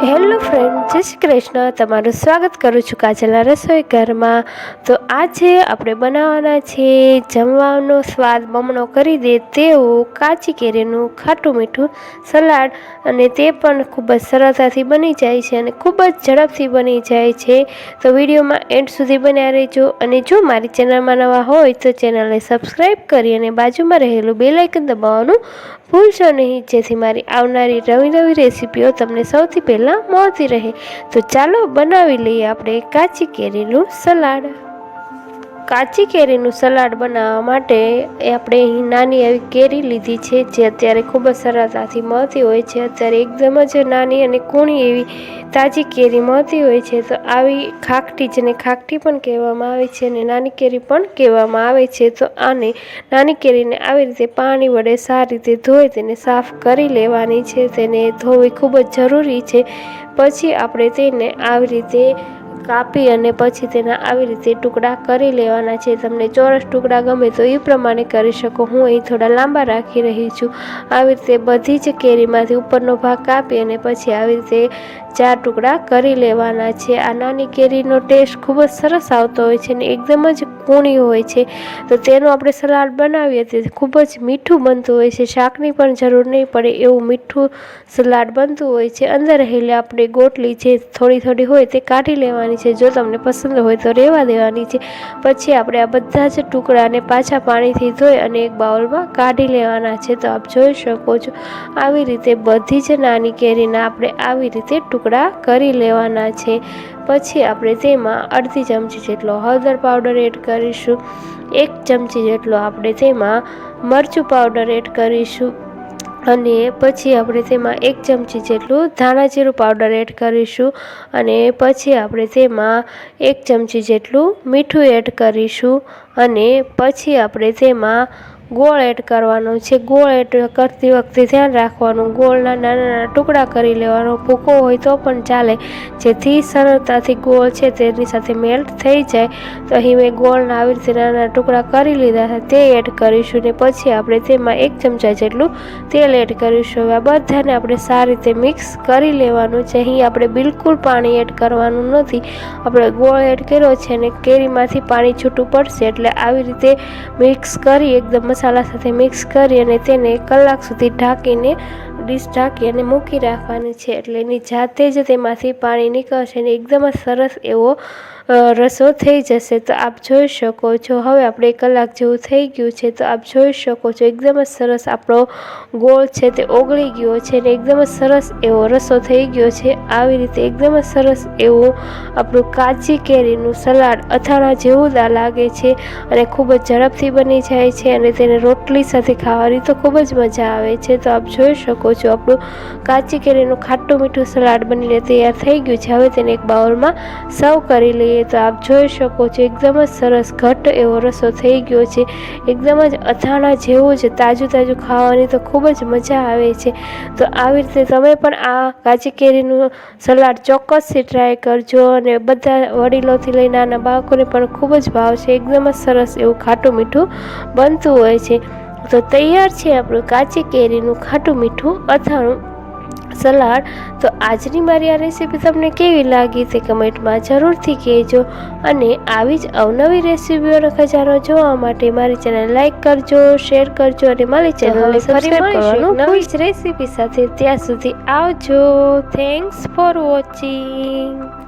Hello friend, જય શ્રી કૃષ્ણ. તમારું સ્વાગત કરું છું કાજલના રસોઈ ઘરમાં. તો આજે આપણે બનાવવાના છે જમવાનો સ્વાદ બમણો કરી દે તેવું કાચી કેરીનું ખાટું મીઠું સલાડ અને તે પણ ખૂબ જ સરળતાથી બની જાય છે અને ખૂબ જ ઝડપથી બની જાય છે. તો વિડીયોમાં એન્ડ સુધી બન્યા રહેજો અને જો મારી ચેનલમાં નવા હોય તો ચેનલને સબસ્ક્રાઈબ કરી અને બાજુમાં રહેલું બેલ આઇકન દબાવવાનું ભૂલશો નહીં. જેથી મારી આવનારી નવી નવી રેસીપીઓ તમને સૌથી પહેલાં મળતી રહે. તો ચાલો બનાવી લઈએ આપણે કાચી કેરીનું સલાડ. કાચી કેરીનું સલાડ બનાવવા માટે આપણે અહીં નાની એવી કેરી લીધી છે, જે અત્યારે ખૂબ જ સરળતાથી મળતી હોય છે. અત્યારે એકદમ જ નાની અને કૂણી એવી તાજી કેરી મળતી હોય છે. તો આવી ખાખટી જેને ખાખટી પણ કહેવામાં આવે છે અને નાની કેરી પણ કહેવામાં આવે છે. તો આને નાની કેરીને આવી રીતે પાણી વડે સારી રીતે ધોઈ તેને સાફ કરી લેવાની છે. તેને ધોવી ખૂબ જ જરૂરી છે. પછી આપણે તેને આવી રીતે કાપી અને પછી તેના આવી રીતે ટુકડા કરી લેવાના છે. તમને ચોરસ ટુકડા ગમે તો એ પ્રમાણે કરી શકો. હું અહીં થોડા લાંબા રાખી રહી છું. આવી રીતે બધી જ કેરીમાંથી ઉપરનો ભાગ કાપી અને પછી આવી રીતે ચાર ટુકડા કરી લેવાના છે. આ નાની કેરીનો ટેસ્ટ ખૂબ જ સરસ આવતો હોય છે અને એકદમ જ કૂણી હોય છે. તો તેનું આપણે સલાડ બનાવીએ તે ખૂબ જ મીઠું બનતું હોય છે. શાકની પણ જરૂર નહીં પડે એવું મીઠું સલાડ બનતું હોય છે. અંદર રહેલી આપણે ગોટલી જે થોડી થોડી હોય તે કાઢી લેવાની છે. જો તમને પસંદ હોય તો રહેવા દેવાની છે. પછી આપણે આ બધા જ ટુકડાને પાછા પાણીથી ધોઈ અને એક બાઉલમાં કાઢી લેવાના છે. તો આપ જોઈ શકો છો. આવી રીતે બધી જ નાની કેરીના આપણે આવી રીતે ટુકડા કરી લેવાના છે. પછી આપણે તેમાં અડધી ચમચી જેટલો હળદર પાવડર એડ કરીશું. એક ચમચી જેટલો આપણે તેમાં મરચું પાવડર એડ કરીશું. અને પછી આપણે તેમાં એક ચમચી જેટલું ધાણાજીરું પાવડર એડ કરીશું. અને પછી આપણે તેમાં એક ચમચી જેટલું મીઠું એડ કરીશું. અને પછી આપણે તેમાં ગોળ એડ કરવાનો છે. ગોળ એડ કરતી વખતે ધ્યાન રાખવાનું. ગોળના નાના નાના ટુકડા કરી લેવાનો. ભૂકો હોય તો પણ ચાલે. જેથી સરળતાથી ગોળ છે તેની સાથે મેલ્ટ થઈ જાય. તો અહીં મેં ગોળના આવી રીતે નાના ટુકડા કરી લીધા હતા તે એડ કરીશું ને પછી આપણે તેમાં એક ચમચા જેટલું તેલ એડ કરીશું. હવે આ બધાને આપણે સારી રીતે મિક્સ કરી લેવાનું છે. અહીં આપણે બિલકુલ પાણી એડ કરવાનું નથી. આપણે ગોળ એડ કર્યો છે અને કેરીમાંથી પાણી છૂટું પડશે. એટલે આવી રીતે મિક્સ કરી એકદમ મસાલા સાથે મિક્સ કરી અને તેને કલાક સુધી ઢાંકીને ડીશ ઢાંકી અને મૂકી રાખવાની છે. એટલે એની જાતે જ તેમાંથી પાણી નીકળશે અને એકદમ જ સરસ એવો રસો થઈ જશે. તો આપ જોઈ શકો છો, હવે આપણે કલાક જેવું થઈ ગયું છે. તો આપ જોઈ શકો છો, એકદમ જ સરસ આપણો ગોળ છે તે ઓગળી ગયો છે અને એકદમ જ સરસ એવો રસો થઈ ગયો છે. આવી રીતે એકદમ જ સરસ એવું આપણું કાચી કેરીનું સલાડ અથાણા જેવું લાગે છે અને ખૂબ જ ઝડપથી બની જાય છે અને તેને રોટલી સાથે ખાવાની તો ખૂબ જ મજા આવે છે. તો આપ જોઈ શકો છો, આપણું કાચી કેરીનું ખાટું મીઠું સલાડ બનીને તૈયાર થઈ ગયું છે. હવે તેને એક બાઉલમાં સર્વ કરી લઈએ તો આપ જોઈ શકો છો, એકદમ જ સરસ ઘટ એવો રસો થઈ ગયો છે. એકદમ જ અથાણા જેવું જ, તાજું તાજું ખાવાની તો ખૂબ જ મજા આવે છે. તો આવી રીતે તમે પણ આ કાચી કેરીનું સલાડ ચોક્કસથી ટ્રાય કરજો અને બધા વડીલોથી લઈ નાના બાળકોને પણ ખૂબ જ ભાવશે. એકદમ જ સરસ એવું ખાટું મીઠું બનતું હોય છે. તો તૈયાર છે આપણું કાચી કેરીનું ખાટું મીઠું અથાણું સલાડ. તો આજની મારી આ રેસીપી તમને કેવી લાગી તે કમેન્ટમાં જરૂરથી કહેજો અને આવી જ અવનવી રેસીપીઓનો ખજાનો જોવા માટે મારી ચેનલ લાઈક કરજો શેર કરજો અને મારી ચેનલને નવી જ રેસીપી સાથે ત્યાં સુધી આવજો. Thanks for watching